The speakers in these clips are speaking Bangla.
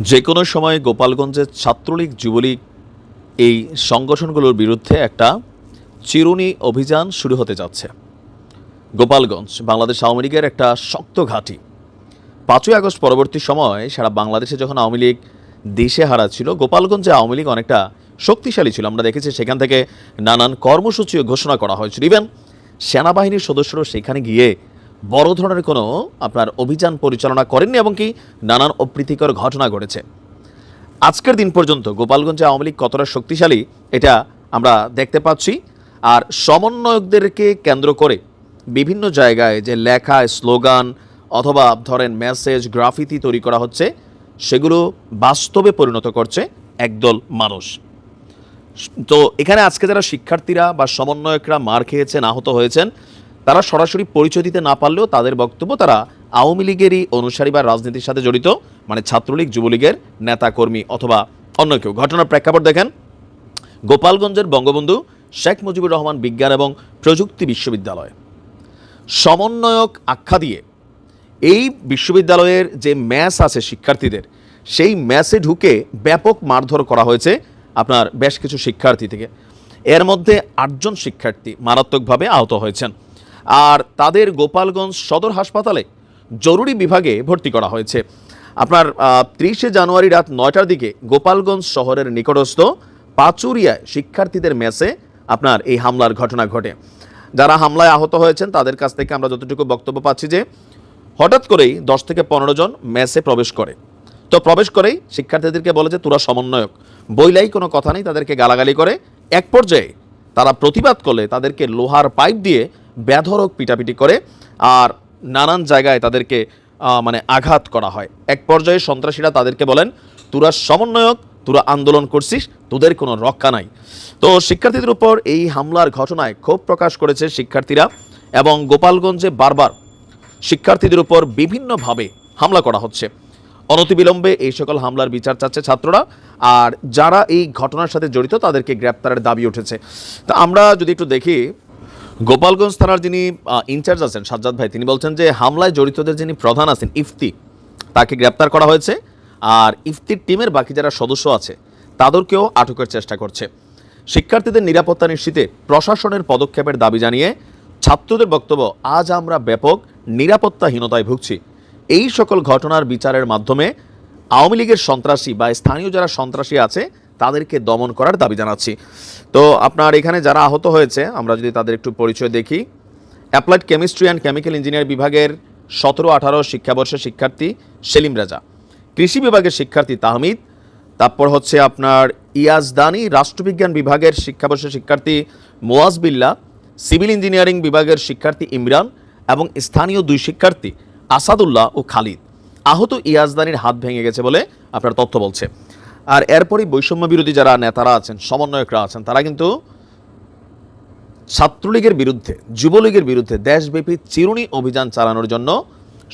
যে কোনো সময় গোপালগঞ্জের ছাত্রলীগ, যুবলীগ এই সংগঠনগুলোর বিরুদ্ধে একটা চিরুনি অভিযান শুরু হতে যাচ্ছে। গোপালগঞ্জ, বাংলাদেশ আওয়ামী লীগের একটা শক্ত ঘাঁটি। পাঁচই আগস্ট পরবর্তী সময় সারা বাংলাদেশে যখন আওয়ামী লীগ দেশে ছিল, গোপালগঞ্জে আওয়ামী লীগ অনেকটা শক্তিশালী ছিল। আমরা দেখেছি সেখান থেকে নানান কর্মসূচিও ঘোষণা করা হয়েছিল। ইভেন সেনাবাহিনীর সদস্যরা সেখানে গিয়ে বড় ধরনের কোনো আপনার অভিযান পরিচালনা করেননি এবং কি নানান অপ্রীতিকর ঘটনা ঘটেছে। আজকের দিন পর্যন্ত গোপালগঞ্জে আওয়ামী লীগ কতটা শক্তিশালী, এটা আমরা দেখতে পাচ্ছি। আর সমন্বয়কদেরকে কেন্দ্র করে বিভিন্ন জায়গায় যে লেখা, স্লোগান অথবা ধরেন মেসেজ, গ্রাফিতি তৈরি করা হচ্ছে, সেগুলো বাস্তবে পরিণত করছে একদল মানুষ। তো এখানে আজকে যারা শিক্ষার্থীরা বা সমন্বয়করা মার খেয়েছেন, আহত হয়েছেন তারা সরাসরি পরিচয় দিতে না পারলেও তাদের বক্তব্য তারা আওয়ামী লীগেরই অনুসারী বা রাজনীতির সাথে জড়িত মানে ছাত্রলীগ, যুবলীগের নেতাকর্মী অথবা অন্য কেউ। ঘটনার প্রেক্ষাপট দেখেন। গোপালগঞ্জের বঙ্গবন্ধু শেখ মুজিবুর রহমান বিজ্ঞান এবং প্রযুক্তি বিশ্ববিদ্যালয়। সমন্বয়ক আখ্যা দিয়ে এই বিশ্ববিদ্যালয়ের যে ম্যাচ আছে শিক্ষার্থীদের, সেই ম্যাচে ঢুকে ব্যাপক মারধর করা হয়েছে আপনার বেশ কিছু শিক্ষার্থী থেকে। এর মধ্যে আটজন শিক্ষার্থী মারাত্মকভাবে আহত হয়েছেন। আর তাদের গোপালগঞ্জ সদর হাসপাতালে জরুরি বিভাগে ভর্তি করা হয়েছে। আপনার ত্রিশে জানুয়ারি রাত নয়টার দিকে গোপালগঞ্জ শহরের নিকটস্থ পাচুরিয়ায় শিক্ষার্থীদের মেসে আপনার এই হামলার ঘটনা ঘটে। যারা হামলায় আহত হয়েছেন, তাদের কাছ থেকে আমরা যতটুকু বক্তব্য পাচ্ছি যে, হঠাৎ করেই দশ থেকে পনেরো জন মেসে প্রবেশ করে। তো প্রবেশ করেই শিক্ষার্থীদেরকে বলে যে, তোরা সমন্বয়ক। বইলাই কোনো কথা নেই, তাদেরকে গালাগালি করে। এক পর্যায়ে তারা প্রতিবাদ করলে তাদেরকে লোহার পাইপ দিয়ে বেধরক পিটাপিটি করে আর নানান জায়গায় তাদেরকে মানে আঘাত করা হয়। এক পর্যায়ে সন্ত্রাসীরা তাদেরকে বলেন, তোরা সমন্বয়ক, তোরা আন্দোলন করছিস, তোদের কোনো রক্ষা নাই। তো শিক্ষার্থীদের উপর এই হামলার ঘটনায় ক্ষোভ প্রকাশ করেছে শিক্ষার্থীরা এবং গোপালগঞ্জে বারবার শিক্ষার্থীদের উপর বিভিন্নভাবে হামলা করা হচ্ছে। অনতিবিলম্বে এই সকল হামলার বিচার চাচ্ছে ছাত্ররা আর যারা এই ঘটনার সাথে জড়িত তাদেরকে গ্রেপ্তারের দাবি উঠেছে। তা আমরা যদি একটু দেখি গোপালগঞ্জ থানার যিনি ইনচার্জ আছেন, সাজ্জাদ ভাই, তিনি বলছেন যে হামলায় জড়িতদের যিনি প্রধান আছেন, ইফতি, তাকে গ্রেপ্তার করা হয়েছে। আর ইফতির টিমের বাকি যারা সদস্য আছে, তাদেরকেও আটকের চেষ্টা করছে। শিক্ষার্থীদের নিরাপত্তা নিশ্চিতে প্রশাসনের পদক্ষেপের দাবি জানিয়ে ছাত্রদের বক্তব্য, আজ আমরা ব্যাপক নিরাপত্তাহীনতায় ভুগছি। এই সকল ঘটনার বিচারের মাধ্যমে আওয়ামী লীগের সন্ত্রাসী বা স্থানীয় যারা সন্ত্রাসী আছে তাদেরকে দমন করার দাবি জানাচ্ছি। তো আপনার এখানে যারা আহত হয়েছে, আমরা যদি তাদের একটু পরিচয় দেখি। Applied chemistry and chemical engineer বিভাগের সতেরো, আঠারো শিক্ষাবর্ষের শিক্ষার্থী সেলিম রাজা। কৃষি বিভাগের শিক্ষার্থী তাহমিদ। তারপর হচ্ছে আপনার ইয়াজদানি রাষ্ট্রবিজ্ঞান বিভাগের শিক্ষাবর্ষের শিক্ষার্থী মোয়াজ বিল্লা, সিভিল ইঞ্জিনিয়ারিং বিভাগের শিক্ষার্থী ইমরান এবং স্থানীয় দুই শিক্ষার্থী আসাদুল্লাহ ও খালিদ। আহত ইয়াজদানির হাত ভেঙে গেছে বলে আপনার তথ্য বলছে। আর এরপরই বৈষম্য বিরোধী যারা নেতারা আছেন, সমন্বয়করা আছেন, তারা কিন্তু ছাত্রলীগের বিরুদ্ধে, যুবলীগের বিরুদ্ধে দেশব্যাপী চিরুনি অভিযান চালানোর জন্য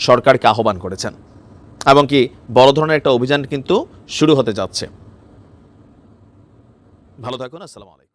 সরকারকে আহ্বান করেছেন। এবং কি বড় ধরনের একটা অভিযান কিন্তু শুরু হতে যাচ্ছে। ভালো থাকুন, আসসালামু আলাইকুম।